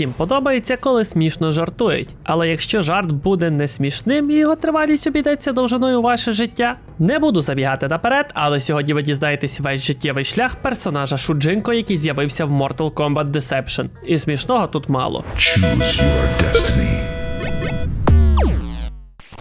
Всім подобається, коли смішно жартують. Але якщо жарт буде не смішним і його тривалість обійдеться довжиною ваше життя, не буду забігати наперед, але сьогодні ви дізнаєтесь весь життєвий шлях персонажа Шуджинко, який з'явився в Mortal Kombat Deception. І смішного тут мало. Choose your destiny.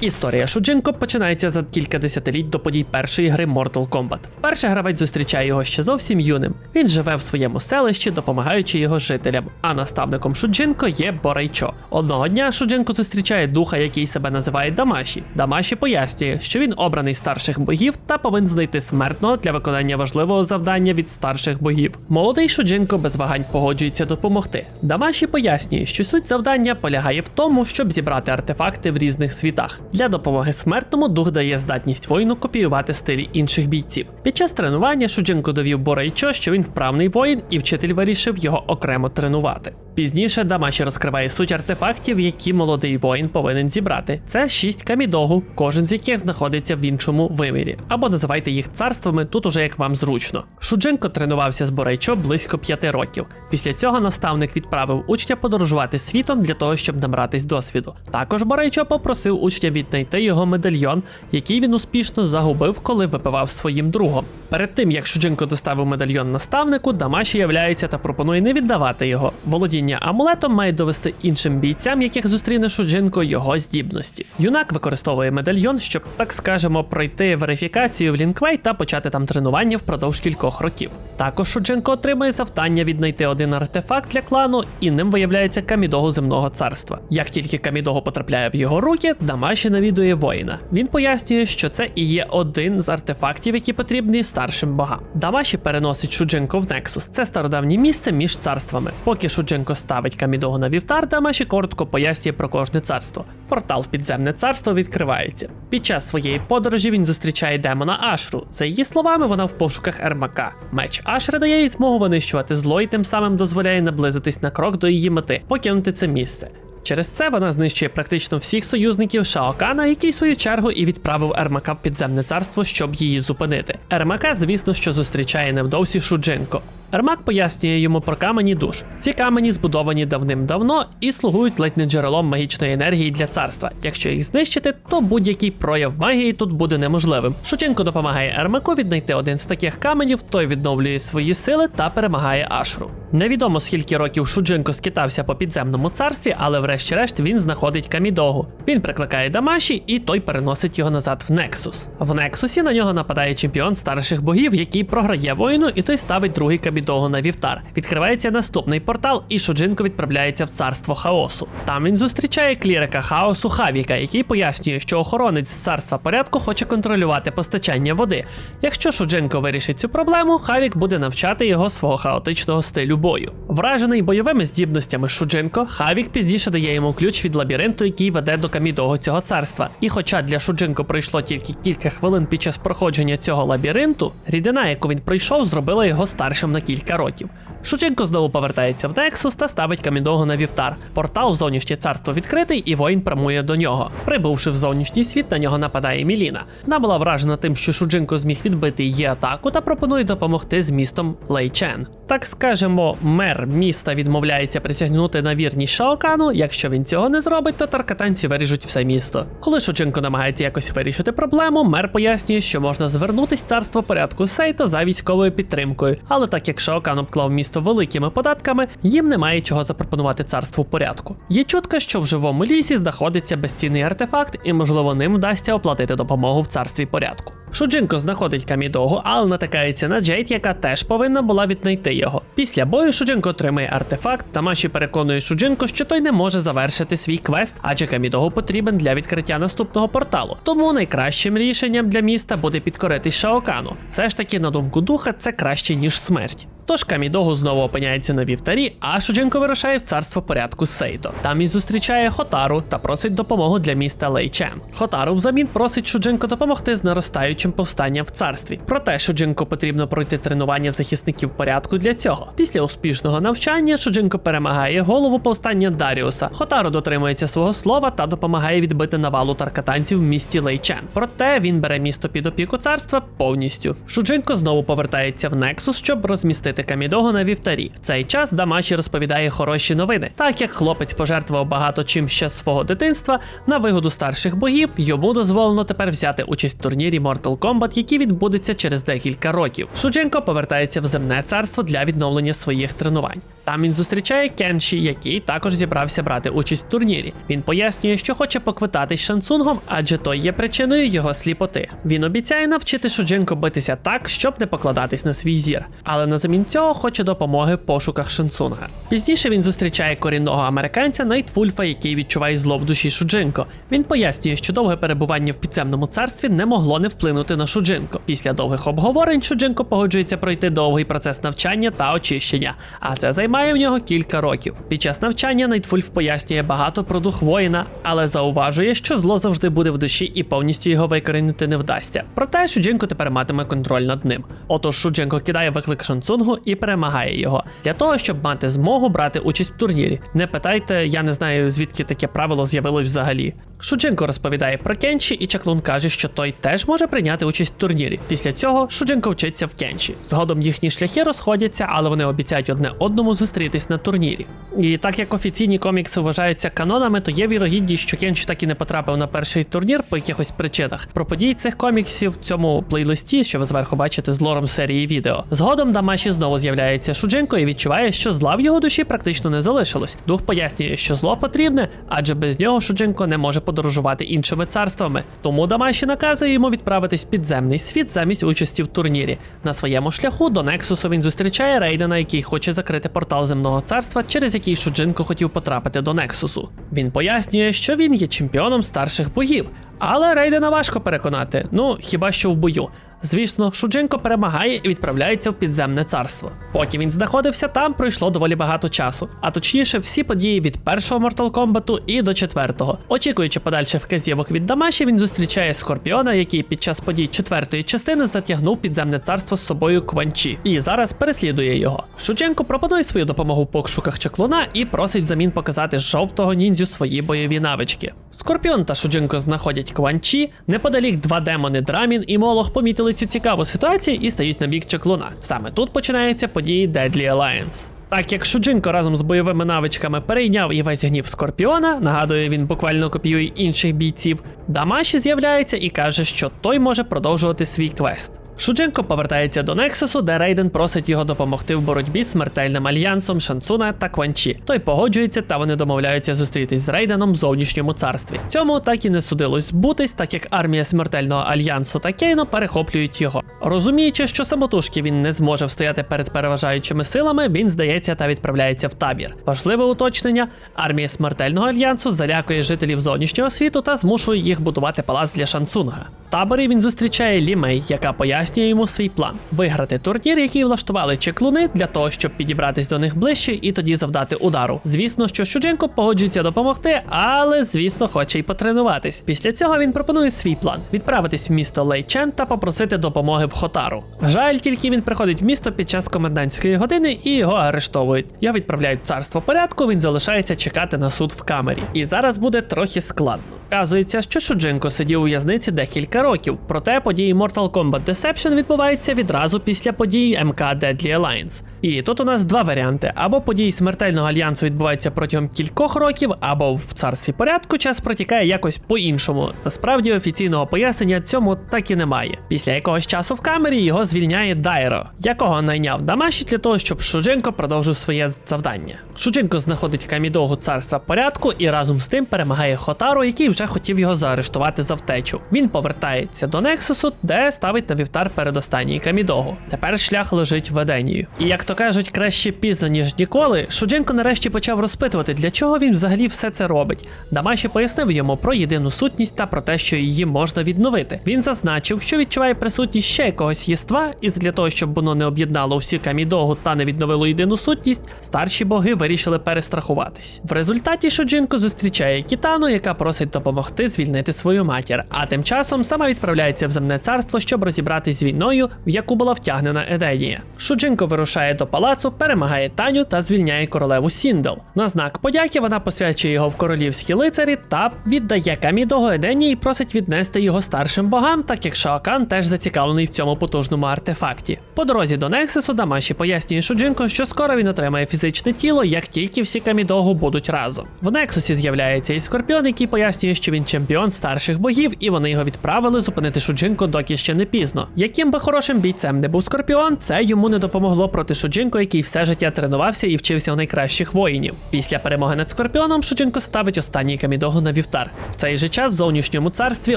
Історія Шуджинко починається за кілька десятиліть до подій першої гри Mortal Kombat. Вперше гравець зустрічає його ще зовсім юним. Він живе в своєму селищі, допомагаючи його жителям. А наставником Шуджинко є Борайчо. Одного дня Шуджинко зустрічає духа, який себе називає Дамаші. Дамаші пояснює, що він обраний старших богів та повинен знайти смертного для виконання важливого завдання від старших богів. Молодий Шуджинко без вагань погоджується допомогти. Дамаші пояснює, що суть завдання полягає в тому, щоб зібрати артефакти в різних світах. Для допомоги смертному дух дає здатність воїну копіювати стилі інших бійців. Під час тренування Шудженко довів Борайчо, що він вправний воїн, і вчитель вирішив його окремо тренувати. Пізніше Дамаші розкриває суть артефактів, які молодий воїн повинен зібрати. Це шість камідогу, кожен з яких знаходиться в іншому вимірі. Або називайте їх царствами, тут уже як вам зручно. Шудженко тренувався з Борайчо близько п'яти років. Після цього наставник відправив учня подорожувати світом для того, щоб набратись досвіду. Також Борайчо попросив учня віднайти його медальйон, який він успішно загубив, коли випивав своїм другом. Перед тим як Шудженко доставив медальйон наставнику, Дамаші являється та пропонує не віддавати його. Володіння амулетом має довести іншим бійцям, яких зустріне Шудженко, його здібності. Юнак використовує медальйон, щоб, так скажемо, пройти верифікацію в Лінквей та почати там тренування впродовж кількох років. Також Шудженко отримує завдання віднайти один артефакт для клану, і ним виявляється камідогу земного царства. Як тільки камідого потрапляє в його руки, Дамаші навідує воїна. Він пояснює, що це і є один з артефактів, які потрібні старшим богам. Дамаші переносить Шудженко в Нексус. Це стародавнє місце між царствами. Поки Шудженко ставить камідого на вівтар, Дамаші коротко пояснює про кожне царство. Портал в підземне царство відкривається. Під час своєї подорожі він зустрічає демона Ашру. За її словами, вона в пошуках Ермака. Меч Ашри дає їй змогу винищувати зло і тим самим дозволяє наблизитись на крок до її мети, покинути це місце. Через це вона знищує практично всіх союзників Шаокана, який свою чергу і відправив Ермака в підземне царство, щоб її зупинити. Ермака, звісно, що зустрічає невдовзі Шуджинко. Ермак пояснює йому про камені душ. Ці камені збудовані давним-давно і слугують ледь не джерелом магічної енергії для царства. Якщо їх знищити, то будь-який прояв магії тут буде неможливим. Шученко допомагає Ермаку віднайти один з таких каменів, той відновлює свої сили та перемагає Ашру. Невідомо скільки років Шудженко скитався по підземному царстві, але врешті-решт він знаходить камідогу. Він прикликає Дамаші, і той переносить його назад в Нексус. В Нексусі на нього нападає чемпіон старших богів, який програє воїну, і той ставить другий камідогу на вівтар. Відкривається наступний портал, і Шуджинко відправляється в царство хаосу. Там він зустрічає клірика хаосу Хавіка, який пояснює, що охоронець з царства порядку хоче контролювати постачання води. Якщо Шудженко вирішить цю проблему, Хавік буде навчати його свого хаотичного стилю бою. Вражений бойовими здібностями Шудженко, Хавік пізніше дає йому ключ від лабіринту, який веде до камідого цього царства. І хоча для Шудженко пройшло тільки кілька хвилин під час проходження цього лабіринту, рідина, яку він пройшов, зробила його старшим на кілька років. Шученко знову повертається в Нексус та ставить камідого на вівтар. Портал в зовнішнє царство відкритий, і воїн прямує до нього. Прибувши в зовнішній світ, на нього нападає Міліна. Вона була вражена тим, що Шуджинко зміг відбити її атаку та пропонує допомогти з містом Лейчен. Так скажемо, мер міста відмовляється присягнути на вірність Шаокану. Якщо він цього не зробить, то таркатанці виріжуть все місто. Коли Шученко намагається якось вирішити проблему, мер пояснює, що можна звернутись царство порядку Сейто за військовою підтримкою. Але так як Шаокан обклав місто великими податками, їм немає чого запропонувати царству порядку. Є чутка, що в живому лісі знаходиться безцінний артефакт, і можливо ним вдасться оплатити допомогу в царстві порядку. Шуджинко знаходить Камідогу, але натикається на Джейд, яка теж повинна була віднайти його. Після бою Шуджинко отримує артефакт, Тамаші переконує Шуджинко, що той не може завершити свій квест, адже Камідогу потрібен для відкриття наступного порталу. Тому найкращим рішенням для міста буде підкоритись Шаокану. Все ж таки, на думку духа, це краще ніж смерть. Тож Камідогу знову опиняється на вівтарі, а Шудженко вирушає в царство порядку Сейто. Там він зустрічає Хотару та просить допомогу для міста Лейчен. Хотару взамін просить Шудженко допомогти з наростаючим найвищим повстанням в царстві. Проте Шуджинко потрібно пройти тренування захисників порядку для цього. Після успішного навчання Шуджинко перемагає голову повстання Даріуса. Хотаро дотримується свого слова та допомагає відбити навалу таркатанців в місті Лейчен. Проте він бере місто під опіку царства повністю. Шуджинко знову повертається в Нексус, щоб розмістити Камідого на вівтарі. В цей час Дамаші розповідає хороші новини. Так як хлопець пожертвував багато чим ще свого дитинства на вигоду старших богів, йому дозволено тепер взяти участь в турнірі Mortal Kombat, який відбудеться через декілька років. Шудженко повертається в земне царство для відновлення своїх тренувань. Там він зустрічає Кенші, який також зібрався брати участь в турнірі. Він пояснює, що хоче поквитатись Шансунгом, адже той є причиною його сліпоти. Він обіцяє навчити Шуджинко битися так, щоб не покладатись на свій зір, але на замін цього хоче допомоги в пошуках Шансунга. Пізніше він зустрічає корінного американця Найтвульфа, який відчуває зло в душі Шуджинко. Він пояснює, що довге перебування в підземному царстві не могло не вплинути на Шуджинко. Після довгих обговорень Шуджинко погоджується пройти довгий процес навчання та очищення, а це займає в нього кілька років. Під час навчання Найтвульф пояснює багато про дух воїна, але зауважує, що зло завжди буде в душі і повністю його викорінити не вдасться. Проте Шуджинко тепер матиме контроль над ним. Отож Шуджинко кидає виклик Шансунгу і перемагає його для того, щоб мати змогу брати участь в турнірі. Не питайте, я не знаю звідки таке правило з'явилось взагалі. Шудженко розповідає про Кенші, і Чаклун каже, що той теж може прийняти участь в турнірі. Після цього Шудженко вчиться в Кенші. Згодом їхні шляхи розходяться, але вони обіцяють одне одному зустрітись на турнірі. І так як офіційні комікси вважаються канонами, то є вірогідність, що Кенші так і не потрапив на перший турнір по якихось причинах. Про події цих коміксів в цьому плейлисті, що ви зверху бачите з лором серії відео. Згодом Дамаші знову з'являється Шудженко і відчуває, що зла в його душі практично не залишилось. Дух пояснює, що зло потрібне, адже без нього Шудженко не може подорожувати іншими царствами. Тому Дамаші наказує йому відправитись в підземний світ замість участі в турнірі. На своєму шляху до Нексусу він зустрічає Рейдена, який хоче закрити портал земного царства, через який Шуджинко хотів потрапити до Нексусу. Він пояснює, що він є чемпіоном старших богів. Але Рейдена важко переконати, ну хіба що в бою. Звісно, Шудженко перемагає і відправляється в підземне царство. Поки він знаходився там, пройшло доволі багато часу, а точніше, всі події від першого Mortal Kombat і до четвертого. Очікуючи подальших вказівок від Дамаші, він зустрічає Скорпіона, який під час подій четвертої частини затягнув підземне царство з собою Кванчі, і зараз переслідує його. Шудженко пропонує свою допомогу в пошуках чаклуна і просить замін показати жовтого ніндзю свої бойові навички. Скорпіон та Шудженко знаходять Кванчі, неподалік два демони Драмін і Молох помітили цю цікаву ситуацію і стають на бік чаклуна. Саме тут починаються події Deadly Alliance. Так як Шуджинко разом з бойовими навичками перейняв і весь гнів Скорпіона, нагадує, він буквально копіює інших бійців, Дамаші з'являється і каже, що той може продовжувати свій квест. Шудженко повертається до Нексусу, де Рейден просить його допомогти в боротьбі з смертельним альянсом Шансуна та Кванчі. Той погоджується та вони домовляються зустрітись з Рейденом в зовнішньому царстві. Цьому так і не судилось збутись, так як армія смертельного альянсу та Кейно перехоплюють його. Розуміючи, що самотужки він не зможе встояти перед переважаючими силами, він здається та відправляється в табір. Важливе уточнення: армія смертельного альянсу залякує жителів зовнішнього світу та змушує їх будувати палац для Шансунга. В таборі він зустрічає Лімей, яка пояснює йому свій план: виграти турнір, який влаштували чеклуни, для того, щоб підібратись до них ближче і тоді завдати удару. Звісно, що Щудженко погоджується допомогти, але звісно, хоче й потренуватись. Після цього він пропонує свій план: відправитись в місто Лейчен та попросити допомоги в Хотару. Жаль, тільки він приходить в місто під час комендантської години і його арештовують. Його відправляють в царство порядку. Він залишається чекати на суд в камері. І зараз буде трохи складно. Вказується, що Шуджинко сидів у в'язниці декілька років, проте події Mortal Kombat Deception відбуваються відразу після подій МК Deadly Alliance. І тут у нас два варіанти: або події смертельного альянсу відбуваються протягом кількох років, або в царстві порядку час протікає якось по-іншому. Насправді офіційного пояснення цьому так і немає. Після якогось часу в камері його звільняє Дайро, якого найняв Дамаші для того, щоб Шудженко продовжив своє завдання. Шудженко знаходить Камідогу царства порядку і разом з тим перемагає Хотару, який вже хотів його заарештувати за втечу. Він повертається до Нексусу, де ставить на вівтар передостанній Камідогу. Тепер шлях лежить в Еденію. І як то кажуть, краще пізно ніж ніколи. Шудженко нарешті почав розпитувати, для чого він взагалі все це робить. Дамаші пояснив йому про єдину сутність та про те, що її можна відновити. Він зазначив, що відчуває присутність ще якогось єства, і для того, щоб воно не об'єднало усі камідогу та не відновило єдину сутність, старші боги вирішили перестрахуватись. В результаті Шуджинко зустрічає Кітану, яка просить допомоги допомогти звільнити свою матір, а тим часом сама відправляється в земне царство, щоб розібратись з війною, в яку була втягнена Еденія. Шуджинко вирушає до палацу, перемагає Таню та звільняє королеву Сіндел. На знак подяки вона посвячує його в королівські лицарі та віддає Камідого Еденії і просить віднести його старшим богам, так як Шаокан теж зацікавлений в цьому потужному артефакті. По дорозі до Нексису Дамаші пояснює Шуджинко, що скоро він отримає фізичне тіло, як тільки всі Камідогу будуть разом. В Нексусі з'являється і Скорпіон, який пояснює, що він чемпіон старших богів, і вони його відправили зупинити Шуджинко, доки ще не пізно. Яким би хорошим бійцем не був Скорпіон, це йому не допомогло проти Шуджинко, який все життя тренувався і вчився у найкращих воїнів. Після перемоги над Скорпіоном Шуджинко ставить останній камідогу на вівтар. В цей же час в зовнішньому царстві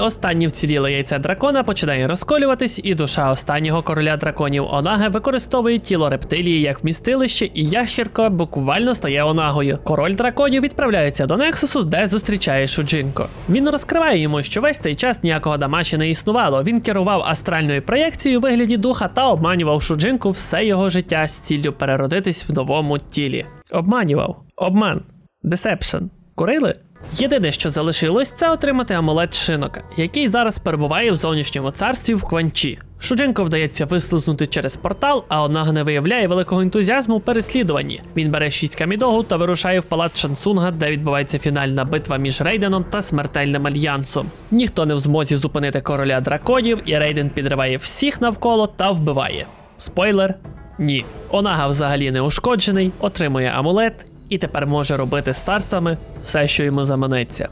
останнє вціліле яйце дракона починає розколюватись, і душа останнього короля драконів Онаге використовує тіло рептилії як вмістилище, і ящірка буквально стає онагою. Король драконів відправляється до Нексусу, де зустрічає Шуджинко. Він розкриває йому, що весь цей час ніякого Дамаші не існувало. Він керував астральною проєкцією у вигляді духа та обманював Шуджинку все його життя з ціллю переродитись в новому тілі. Обманював. Обман. Десепшн. Курили? Єдине, що залишилось, це отримати амулет шинока, який зараз перебуває в зовнішньому царстві в Кванчі. Шудженко вдається вислизнути через портал, а Онага не виявляє великого ентузіазму у переслідуванні. Він бере шість камідогу та вирушає в палац Шансунга, де відбувається фінальна битва між Рейденом та смертельним альянсом. Ніхто не в змозі зупинити короля драконів, і Рейден підриває всіх навколо та вбиває. Спойлер: ні. Онага взагалі не ушкоджений, отримує амулет і тепер може робити царствами все, що йому заманеться.